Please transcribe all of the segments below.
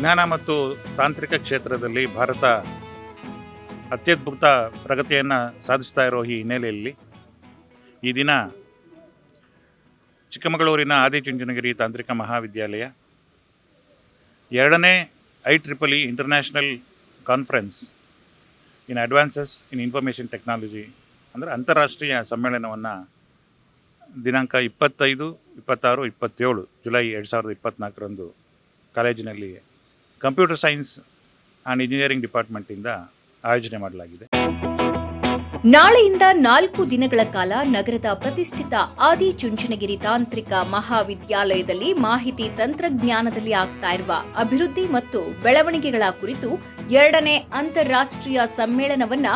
ವಿಜ್ಞಾನ ಮತ್ತು ತಾಂತ್ರಿಕ ಕ್ಷೇತ್ರದಲ್ಲಿ ಭಾರತ ಅತ್ಯದ್ಭುತ ಪ್ರಗತಿಯನ್ನು ಸಾಧಿಸ್ತಾ ಇರೋ ಈ ಹಿನ್ನೆಲೆಯಲ್ಲಿ ಈ ದಿನ ಚಿಕ್ಕಮಗಳೂರಿನ ಆದಿಚುಂಚನಗಿರಿ ತಾಂತ್ರಿಕ ಮಹಾವಿದ್ಯಾಲಯ ಎರಡನೇ I triple E international conference in advances in information technology, ಅಂದರೆ ಅಂತಾರಾಷ್ಟ್ರೀಯ ಸಮ್ಮೇಳನವನ್ನು ದಿನಾಂಕ ಇಪ್ಪತ್ತೈದು, ಇಪ್ಪತ್ತಾರು, ಇಪ್ಪತ್ತೇಳು, ಜುಲೈ ಎರಡು ಸಾವಿರದ ಇಪ್ಪತ್ತ್ನಾಲ್ಕರಂದು ಕಾಲೇಜಿನಲ್ಲಿ ಕಂಪ್ಯೂಟರ್ ಸೈನ್ಸ್ ಆ್ಯಂಡ್ ಇಂಜಿನಿಯರಿಂಗ್ ಡಿಪಾರ್ಟ್ಮೆಂಟಿಂದ ಆಯೋಜನೆ ಮಾಡಲಾಗಿದೆ. ನಾಳೆಯಿಂದ ನಾಲ್ಕು ದಿನಗಳ ಕಾಲ ನಗರದ ಪ್ರತಿಷ್ಠಿತ ಆದಿಚುಂಚನಗಿರಿ ತಾಂತ್ರಿಕ ಮಹಾವಿದ್ಯಾಲಯದಲ್ಲಿ ಮಾಹಿತಿ ತಂತ್ರಜ್ಞಾನದಲ್ಲಿ ಆಗ್ತಾ ಇರುವ ಅಭಿವೃದ್ಧಿ ಮತ್ತು ಬೆಳವಣಿಗೆಗಳ ಕುರಿತು ಎರಡನೇ ಅಂತಾರಾಷ್ಟ್ರೀಯ ಸಮ್ಮೇಳನವನ್ನ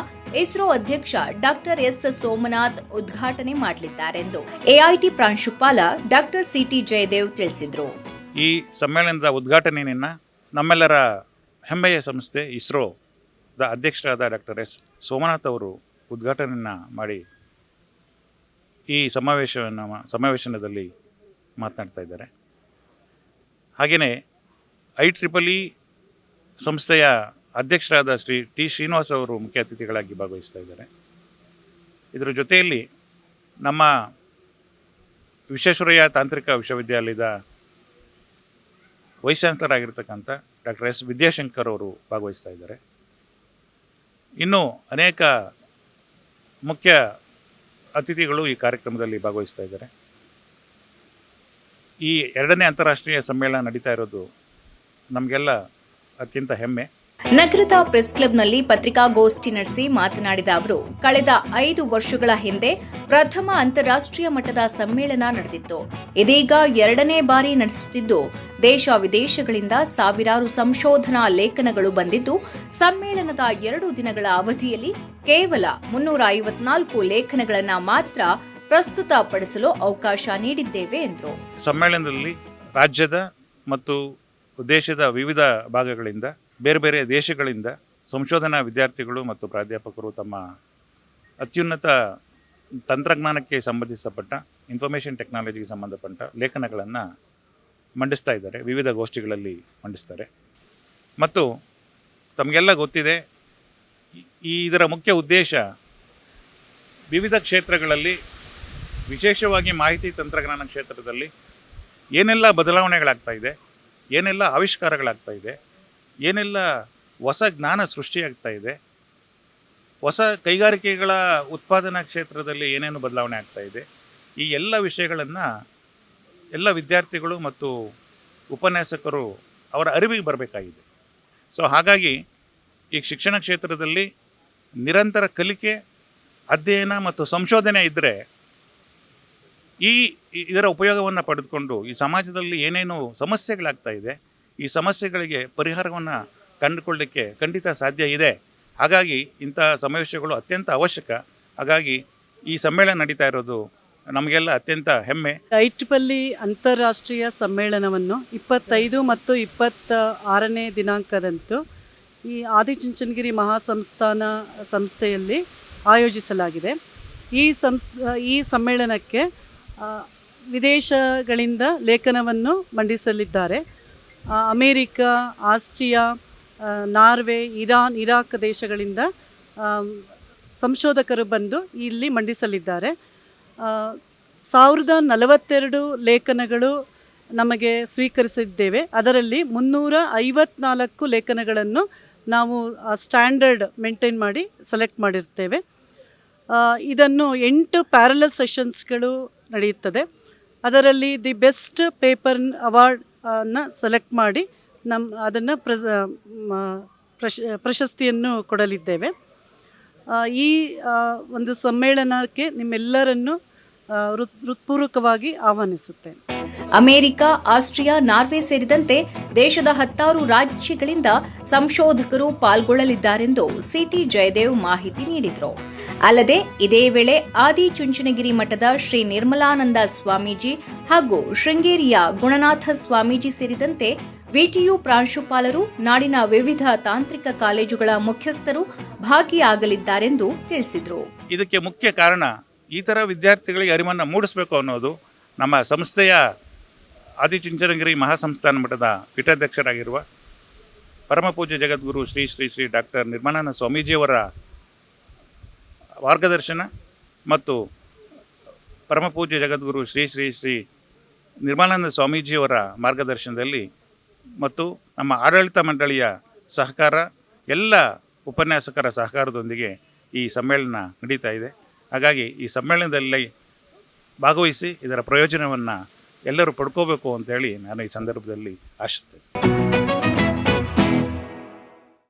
ಇಸ್ರೋ ಅಧ್ಯಕ್ಷ ಡಾಕ್ಟರ್ ಎಸ್ ಸೋಮನಾಥ್ ಉದ್ಘಾಟನೆ ಮಾಡಲಿದ್ದಾರೆಂದು ಎಐಟಿ ಪ್ರಾಂಶುಪಾಲ ಡಾಕ್ಟರ್ ಸಿಟಿ ಜಯದೇವ್ ತಿಳಿಸಿದರು. ಈ ಸಮ್ಮೇಳನದ ಉದ್ಘಾಟನೆಯನ್ನು ನಮ್ಮೆಲ್ಲರ ಹೆಮ್ಮೆಯ ಸಂಸ್ಥೆ ಇಸ್ರೋದ ಅಧ್ಯಕ್ಷರಾದ ಡಾಕ್ಟರ್ ಎಸ್. ಸೋಮನಾಥ್ ಅವರು ಉದ್ಘಾಟನೆಯನ್ನು ಮಾಡಿ ಈ ಸಮಾವೇಶವನ್ನು ಸಮಾವೇಶನದಲ್ಲಿ ಮಾತನಾಡ್ತಾ ಇದ್ದಾರೆ. ಹಾಗೆಯೇ ಐ ಟ್ರಿಪಲ್ ಇ ಸಂಸ್ಥೆಯ ಅಧ್ಯಕ್ಷರಾದ ಶ್ರೀ ಟಿ ಶ್ರೀನಿವಾಸ್ ಅವರು ಮುಖ್ಯ ಅತಿಥಿಗಳಾಗಿ ಭಾಗವಹಿಸ್ತಾ ಇದ್ದಾರೆ. ಇದರ ಜೊತೆಯಲ್ಲಿ ನಮ್ಮ ವಿಶ್ವೇಶ್ವರಯ್ಯ ತಾಂತ್ರಿಕ ವಿಶ್ವವಿದ್ಯಾಲಯದ ವೈಸ್ ಚಾನ್ಸಲರ್ ಆಗಿರ್ತಕ್ಕಂಥ ಡಾಕ್ಟರ್ ಎಸ್. ವಿದ್ಯಾಶಂಕರ್ ಅವರು ಭಾಗವಹಿಸ್ತಾ ಇದ್ದಾರೆ. ಇನ್ನು ಅನೇಕ ಮುಖ್ಯ ಅತಿಥಿಗಳು ಈ ಕಾರ್ಯಕ್ರಮದಲ್ಲಿ ಭಾಗವಹಿಸ್ತಾ ಇದ್ದಾರೆ. ಈ ಎರಡನೇ ಅಂತಾರಾಷ್ಟ್ರೀಯ ಸಮ್ಮೇಳನ ನಡೀತಾ ಇರೋದು ನಮಗೆಲ್ಲ ಅತ್ಯಂತ ಹೆಮ್ಮೆ. ನಗರದ ಪ್ರೆಸ್ ಕ್ಲಬ್ನಲ್ಲಿ ಪತ್ರಿಕಾಗೋಷ್ಠಿ ನಡೆಸಿ ಮಾತನಾಡಿದ ಅವರು, ಕಳೆದ ಐದು ವರ್ಷಗಳ ಹಿಂದೆ ಪ್ರಥಮ ಅಂತಾರಾಷ್ಟ್ರೀಯ ಮಟ್ಟದ ಸಮ್ಮೇಳನ ನಡೆದಿತ್ತು. ಇದೀಗ ಎರಡನೇ ಬಾರಿ ನಡೆಸುತ್ತಿದ್ದು, ದೇಶ ವಿದೇಶಗಳಿಂದ ಸಾವಿರಾರು ಸಂಶೋಧನಾ ಲೇಖನಗಳು ಬಂದಿದ್ದು, ಸಮ್ಮೇಳನದ ಎರಡು ದಿನಗಳ ಅವಧಿಯಲ್ಲಿ ಕೇವಲ ಮುನ್ನೂರ ಐವತ್ನಾಲ್ಕು ಲೇಖನಗಳನ್ನು ಮಾತ್ರ ಪ್ರಸ್ತುತಪಡಿಸಲು ಅವಕಾಶ ನೀಡಿದ್ದೇವೆ, ಎಂದರು. ಸಮ್ಮೇಳನದಲ್ಲಿ ರಾಜ್ಯದ ಮತ್ತು ದೇಶದ ವಿವಿಧ ಭಾಗಗಳಿಂದ ಬೇರೆ ಬೇರೆ ದೇಶಗಳಿಂದ ಸಂಶೋಧನಾ ವಿದ್ಯಾರ್ಥಿಗಳು ಮತ್ತು ಪ್ರಾಧ್ಯಾಪಕರು ತಮ್ಮ ಅತ್ಯುನ್ನತ ತಂತ್ರಜ್ಞಾನಕ್ಕೆ ಸಂಬಂಧಿಸಪಟ್ಟ ಇನ್ಫಾರ್ಮೇಷನ್ ಟೆಕ್ನಾಲಜಿಗೆ ಸಂಬಂಧಪಟ್ಟ ಲೇಖನಗಳನ್ನು ಮಂಡಿಸ್ತಾ ಇದ್ದಾರೆ, ವಿವಿಧ ಗೋಷ್ಠಿಗಳಲ್ಲಿ ಮಂಡಿಸ್ತಾರೆ. ಮತ್ತು ತಮಗೆಲ್ಲ ಗೊತ್ತಿದೆ, ಈ- ಇದರ ಮುಖ್ಯ ಉದ್ದೇಶ ವಿವಿಧ ಕ್ಷೇತ್ರಗಳಲ್ಲಿ, ವಿಶೇಷವಾಗಿ ಮಾಹಿತಿ ತಂತ್ರಜ್ಞಾನ ಕ್ಷೇತ್ರದಲ್ಲಿ ಏನೆಲ್ಲ ಬದಲಾವಣೆಗಳಾಗ್ತಾ ಇದೆ, ಏನೆಲ್ಲ ಆವಿಷ್ಕಾರಗಳಾಗ್ತಾ ಇದೆ ಏನೆಲ್ಲ ಹೊಸ ಜ್ಞಾನ ಸೃಷ್ಟಿಯಾಗ್ತಾ ಇದೆ? ಹೊಸ ಕೈಗಾರಿಕೆಗಳ ಉತ್ಪಾದನಾ ಕ್ಷೇತ್ರದಲ್ಲಿ ಏನೇನು ಬದಲಾವಣೆ ಆಗ್ತಾ ಇದೆ? ಈ ಎಲ್ಲ ವಿಷಯಗಳನ್ನು ಎಲ್ಲ ವಿದ್ಯಾರ್ಥಿಗಳು ಮತ್ತು ಉಪನ್ಯಾಸಕರು ಅವರ ಅರಿವಿಗೆ ಬರಬೇಕಾಗಿದೆ. ಸೊ, ಹಾಗಾಗಿ ಈ ಶಿಕ್ಷಣ ಕ್ಷೇತ್ರದಲ್ಲಿ ನಿರಂತರ ಕಲಿಕೆ, ಅಧ್ಯಯನ ಮತ್ತು ಸಂಶೋಧನೆ ಇದ್ದರೆ ಈ ಇದರ ಉಪಯೋಗವನ್ನು ಪಡೆದುಕೊಂಡು ಈ ಸಮಾಜದಲ್ಲಿ ಏನೇನು ಸಮಸ್ಯೆಗಳಾಗ್ತಾ ಇದೆ ಈ ಸಮಸ್ಯೆಗಳಿಗೆ ಪರಿಹಾರವನ್ನು ಕಂಡುಕೊಳ್ಳಲಿಕ್ಕೆ ಖಂಡಿತ ಸಾಧ್ಯ ಇದೆ. ಹಾಗಾಗಿ ಇಂಥ ಸಮಾವೇಶಗಳು ಅತ್ಯಂತ ಅವಶ್ಯಕ. ಹಾಗಾಗಿ ಈ ಸಮ್ಮೇಳನ ನಡೀತಾ ಇರೋದು ನಮಗೆಲ್ಲ ಅತ್ಯಂತ ಹೆಮ್ಮೆ. ಐಟ್ಪಲ್ಲಿ ಅಂತಾರಾಷ್ಟ್ರೀಯ ಸಮ್ಮೇಳನವನ್ನು ಇಪ್ಪತ್ತೈದು ಮತ್ತು ಇಪ್ಪತ್ತ ಆರನೇ ದಿನಾಂಕದಂದು ಈ ಆದಿಚುಂಚನಗಿರಿ ಮಹಾಸಂಸ್ಥಾನ ಸಂಸ್ಥೆಯಲ್ಲಿ ಆಯೋಜಿಸಲಾಗಿದೆ. ಈ ಸಂಸ್, ಈ ಸಮ್ಮೇಳನಕ್ಕೆ ವಿದೇಶಗಳಿಂದ ಲೇಖನವನ್ನು ಮಂಡಿಸಲಿದ್ದಾರೆ. America, Austria Norway, Iran, Iraq ದೇಶಗಳಿಂದ ಸಂಶೋಧಕರು ಬಂದು ಇಲ್ಲಿ ಮಂಡಿಸಲಿದ್ದಾರೆ. ಸಾವಿರದ ನಲವತ್ತೆರಡು ಲೇಖನಗಳು ನಮಗೆ ಸ್ವೀಕರಿಸಿದ್ದೇವೆ. ಅದರಲ್ಲಿ ಮುನ್ನೂರ ಐವತ್ನಾಲ್ಕು ಲೇಖನಗಳನ್ನು ನಾವು ಸ್ಟ್ಯಾಂಡರ್ಡ್ ಮೇಂಟೈನ್ ಮಾಡಿ ಸೆಲೆಕ್ಟ್ ಮಾಡಿರ್ತೇವೆ. ಇದನ್ನು ಎಂಟು ಪ್ಯಾರಲಲ್ ಸೆಷನ್ಸ್ಗಳು ನಡೆಯುತ್ತದೆ. ಅದರಲ್ಲಿ ದಿ ಬೆಸ್ಟ್ ಪೇಪರ್ ಅವಾರ್ಡ್ ಅನ್ನ ಸೆಲೆಕ್ಟ್ ಮಾಡಿ ನಮ್ಮ ಅದನ್ನು ಪ್ರಸ ಪ್ರಶ, ಪ್ರಶಸ್ತಿಯನ್ನು ಕೊಡಲಿದ್ದೇವೆ. ಈ ಒಂದು ಸಮ್ಮೇಳನಕ್ಕೆ ನಿಮ್ಮೆಲ್ಲರನ್ನು ಹೃತ್ಪೂರ್ವಕವಾಗಿ ಆಹ್ವಾನಿಸುತ್ತೇನೆ. ಅಮೆರಿಕ, ಆಸ್ಟ್ರಿಯಾ, ನಾರ್ವೆ ಸೇರಿದಂತೆ ದೇಶದ ಹತ್ತಾರು ರಾಜ್ಯಗಳಿಂದ ಸಂಶೋಧಕರು ಪಾಲ್ಗೊಳ್ಳಲಿದ್ದಾರೆಂದು ಸಿಟಿ ಜಯದೇವ್ ಮಾಹಿತಿ ನೀಡಿದರು. ಅಲ್ಲದೆ ಇದೇ ವೇಳೆ ಆದಿಚುಂಚನಗಿರಿ ಮಠದ ಶ್ರೀ ನಿರ್ಮಲಾನಂದ ಸ್ವಾಮೀಜಿ ಹಾಗೂ ಶೃಂಗೇರಿಯ ಗುಣನಾಥ ಸ್ವಾಮೀಜಿ ಸೇರಿದಂತೆ ವಿಟಿಯು ಪ್ರಾಂಶುಪಾಲರು, ನಾಡಿನ ವಿವಿಧ ತಾಂತ್ರಿಕ ಕಾಲೇಜುಗಳ ಮುಖ್ಯಸ್ಥರು ಭಾಗಿಯಾಗಲಿದ್ದಾರೆಂದು ತಿಳಿಸಿದರು. ಇದಕ್ಕೆ ಮುಖ್ಯ ಕಾರಣ ಈ ಥರ ವಿದ್ಯಾರ್ಥಿಗಳಿಗೆ ಅರಿವನ್ನು ಮೂಡಿಸಬೇಕು ಅನ್ನೋದು ನಮ್ಮ ಸಂಸ್ಥೆಯ ಆದಿಚುಂಚನಗಿರಿ ಮಹಾಸಂಸ್ಥಾನ ಮಠದ ಪೀಠಾಧ್ಯಕ್ಷರಾಗಿರುವ ಪರಮಪೂಜ್ಯ ಜಗದ್ಗುರು ಶ್ರೀ ಶ್ರೀ ಶ್ರೀ ಡಾಕ್ಟರ್ ನಿರ್ಮಲಾನಂದ ಸ್ವಾಮೀಜಿಯವರ ಮಾರ್ಗದರ್ಶನ ಮತ್ತು ಪರಮಪೂಜ್ಯ ಜಗದ್ಗುರು ಶ್ರೀ ಶ್ರೀ ಶ್ರೀ ನಿರ್ಮಲಾನಂದ ಸ್ವಾಮೀಜಿಯವರ ಮಾರ್ಗದರ್ಶನದಲ್ಲಿ ಮತ್ತು ನಮ್ಮ ಆಡಳಿತ ಮಂಡಳಿಯ ಸಹಕಾರ, ಎಲ್ಲ ಉಪನ್ಯಾಸಕರ ಸಹಕಾರದೊಂದಿಗೆ ಈ ಸಮ್ಮೇಳನ ನಡೀತಾ ಇದೆ. ಹಾಗಾಗಿ ಈ ಸಮ್ಮೇಳನದಲ್ಲಿ ಭಾಗವಹಿಸಿ ಇದರ ಪ್ರಯೋಜನವನ್ನು ಎಲ್ಲರೂ ಪಡ್ಕೋಬೇಕು ಅಂತೇಳಿ ನಾನು ಈ ಸಂದರ್ಭದಲ್ಲಿ ಆಶಿಸ್ತೇನೆ.